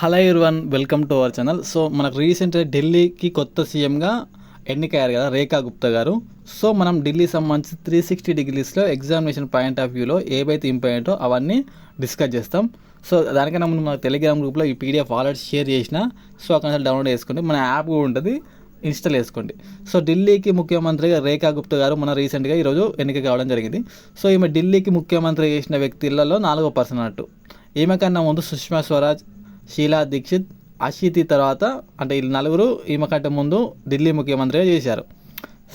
Hello one welcome to our channel so మనకు రీసెంట్గా ఢిల్లీకి కొత్త సీఎంగా ఎన్నికయ్యారు కదా రేఖా గుప్తా గారు. సో మనం ఢిల్లీ సంబంధించి త్రీ సిక్స్టీ డిగ్రీస్లో ఎగ్జామినేషన్ పాయింట్ ఆఫ్ వ్యూలో ఏవైతే ఇంపార్టెంటో అవన్నీ డిస్కస్ చేస్తాం. సో దానికన్నా ముందు మన టెలిగ్రామ్ గ్రూప్లో ఈ పీడిఎఫ్ ఆల్రెడీ షేర్ చేసిన సో అక్కడ డౌన్లోడ్ చేసుకోండి. మన యాప్ కూడా ఉంటుంది ఇన్స్టాల్ చేసుకోండి. సో ఢిల్లీకి ముఖ్యమంత్రిగా రేఖా గుప్తా గారు మన రీసెంట్గా ఈరోజు ఎన్నిక కావడం జరిగింది. సో ఈమె ఢిల్లీకి ముఖ్యమంత్రి చేసిన వ్యక్తులలో నాలుగో పర్సన్ అన్నట్టు. ఈమె కన్నా ముందు సుష్మా స్వరాజ్ షీలా దీక్షిత్ అషితి తర్వాత అంటే వీళ్ళు నలుగురు ఈమె కంటే ముందు ఢిల్లీ ముఖ్యమంత్రిగా చేశారు.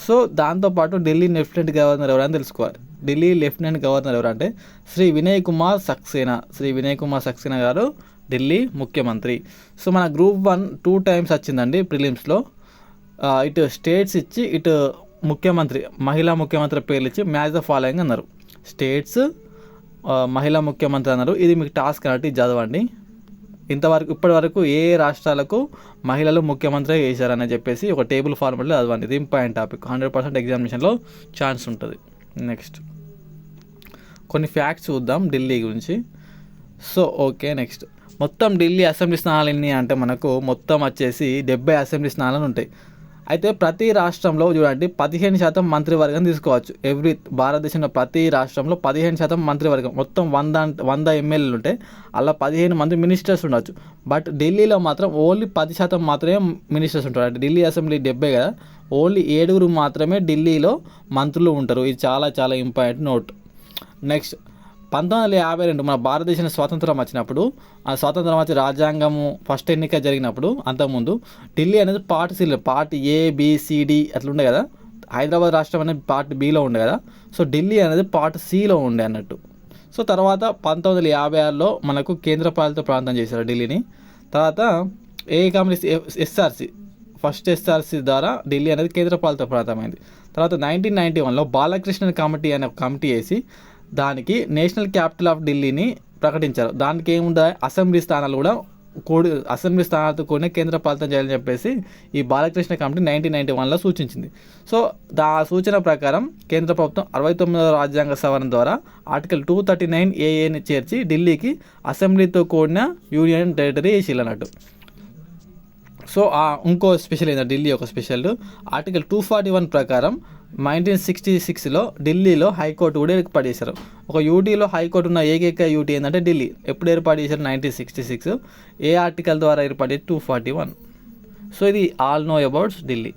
సో దాంతోపాటు ఢిల్లీ లెఫ్టినెంట్ గవర్నర్ ఎవరని తెలుసుకోవాలి. ఢిల్లీ లెఫ్టినెంట్ గవర్నర్ ఎవరంటే శ్రీ వినయ్ కుమార్ సక్సేనా. శ్రీ వినయ్ కుమార్ సక్సేనా గారు ఢిల్లీ ముఖ్యమంత్రి. సో మన గ్రూప్ వన్ టూ టైమ్స్ వచ్చిందండి ప్రిలిమ్స్లో. ఇటు స్టేట్స్ ఇచ్చి ఇటు ముఖ్యమంత్రి మహిళా ముఖ్యమంత్రి పేర్లు ఇచ్చి మ్యాచ్ ద ఫాలోయింగ్ అన్నారు. స్టేట్స్ మహిళా ముఖ్యమంత్రి అన్నారు. ఇది మీకు టాస్క్ అన్నట్టు చదవండి. ఇంతవరకు ఇప్పటి వరకు ఏ రాష్ట్రాలకు మహిళలు ముఖ్యమంత్రి చేశారని చెప్పేసి ఒక టేబుల్ ఫార్మెట్లో చదవండి ఇది ఇంపార్టెంట్ టాపిక్ హండ్రెడ్ పర్సెంట్ ఎగ్జామినేషన్లో ఛాన్స్ ఉంటుంది. నెక్స్ట్ కొన్ని ఫ్యాక్ట్స్ చూద్దాం ఢిల్లీ గురించి. సో ఓకే నెక్స్ట్ మొత్తం ఢిల్లీ అసెంబ్లీ స్థానాలు ఎన్ని అంటే మనకు మొత్తం వచ్చేసి డెబ్బై అసెంబ్లీ స్థానాలు ఉంటాయి. అయితే ప్రతి రాష్ట్రంలో చూడండి పదిహేను శాతం మంత్రివర్గం తీసుకోవచ్చు. ఎవ్రీ భారతదేశంలో ప్రతి రాష్ట్రంలో పదిహేను శాతం మంత్రివర్గం. మొత్తం వంద వంద ఎమ్మెల్యేలు ఉంటే అలా పదిహేను మంది మినిస్టర్స్ ఉండొచ్చు. బట్ ఢిల్లీలో మాత్రం ఓన్లీ పది శాతం మాత్రమే మినిస్టర్స్ ఉంటారు. అంటే ఢిల్లీ అసెంబ్లీ డెబ్బై కదా ఓన్లీ ఏడుగురు మాత్రమే ఢిల్లీలో మంత్రులు ఉంటారు. ఇది చాలా చాలా ఇంపార్టెంట్ నోట్. నెక్స్ట్ పంతొమ్మిది వందల యాభై రెండు మన భారతదేశం స్వాతంత్రం వచ్చినప్పుడు ఆ స్వాతంత్రం వచ్చి రాజ్యాంగము ఫస్ట్ ఎన్నిక జరిగినప్పుడు అంతకుముందు ఢిల్లీ అనేది part C part A B C D అట్లా ఉండే కదా? హైదరాబాద్ రాష్ట్రం అనేది పార్ట్ బిలో ఉండే కదా? సో ఢిల్లీ అనేది పార్ట్ సిలో ఉండే అన్నట్టు. సో తర్వాత పంతొమ్మిది వందల యాభై ఆరులో మనకు కేంద్రపాలిత ప్రాంతం చేశారు ఢిల్లీని. తర్వాత ఏ కాంగ్రెస్ ఎస్ఆర్సి ఫస్ట్ ఎస్ఆర్సి ద్వారా ఢిల్లీ అనేది కేంద్రపాలిత ప్రాంతమైంది తర్వాత నైన్టీన్ నైన్టీ వన్లో బాలకృష్ణన్ కమిటీ అనే ఒక కమిటీ వేసి దానికి నేషనల్ క్యాపిటల్ ఆఫ్ ఢిల్లీని ప్రకటించారు. దానికి ఏముందా? అసెంబ్లీ స్థానాలు కూడా కూడి అసెంబ్లీ స్థానాలతో కూడిన కేంద్ర పాలితం చేయాలని చెప్పేసి ఈ బాలకృష్ణ కమిటీ నైన్టీన్ నైన్టీ వన్లో సూచించింది. సో దా సూచన ప్రకారం కేంద్ర ప్రభుత్వం అరవై తొమ్మిదవ రాజ్యాంగ సవరణ ద్వారా ఆర్టికల్ టూ థర్టీ నైన్ ఏఏని చేర్చి ఢిల్లీకి అసెంబ్లీతో కూడిన యూనియన్ టెరిటరీ వేసిల్లు అన్నట్టు సో ఆ ఇంకో స్పెషల్ ఏంటంటే ఢిల్లీ ఒక special. Article two forty one ప్రకారం నైన్టీన్ సిక్స్టీ సిక్స్లో ఢిల్లీలో హైకోర్టు కూడా ఏర్పాటు చేశారు. ఒక యూటీలో హైకోర్టు ఉన్న ఏకైక యూటీ ఏంటంటే ఢిల్లీ. ఎప్పుడు ఏర్పాటు చేశారు? నైన్టీన్ సిక్స్టీ సిక్స్ ఏ ఆర్టికల్ ద్వారా ఏర్పాటు టూ ఫార్టీ వన్ సో ఇది ఆల్ నో అబౌట్స్ ఢిల్లీ.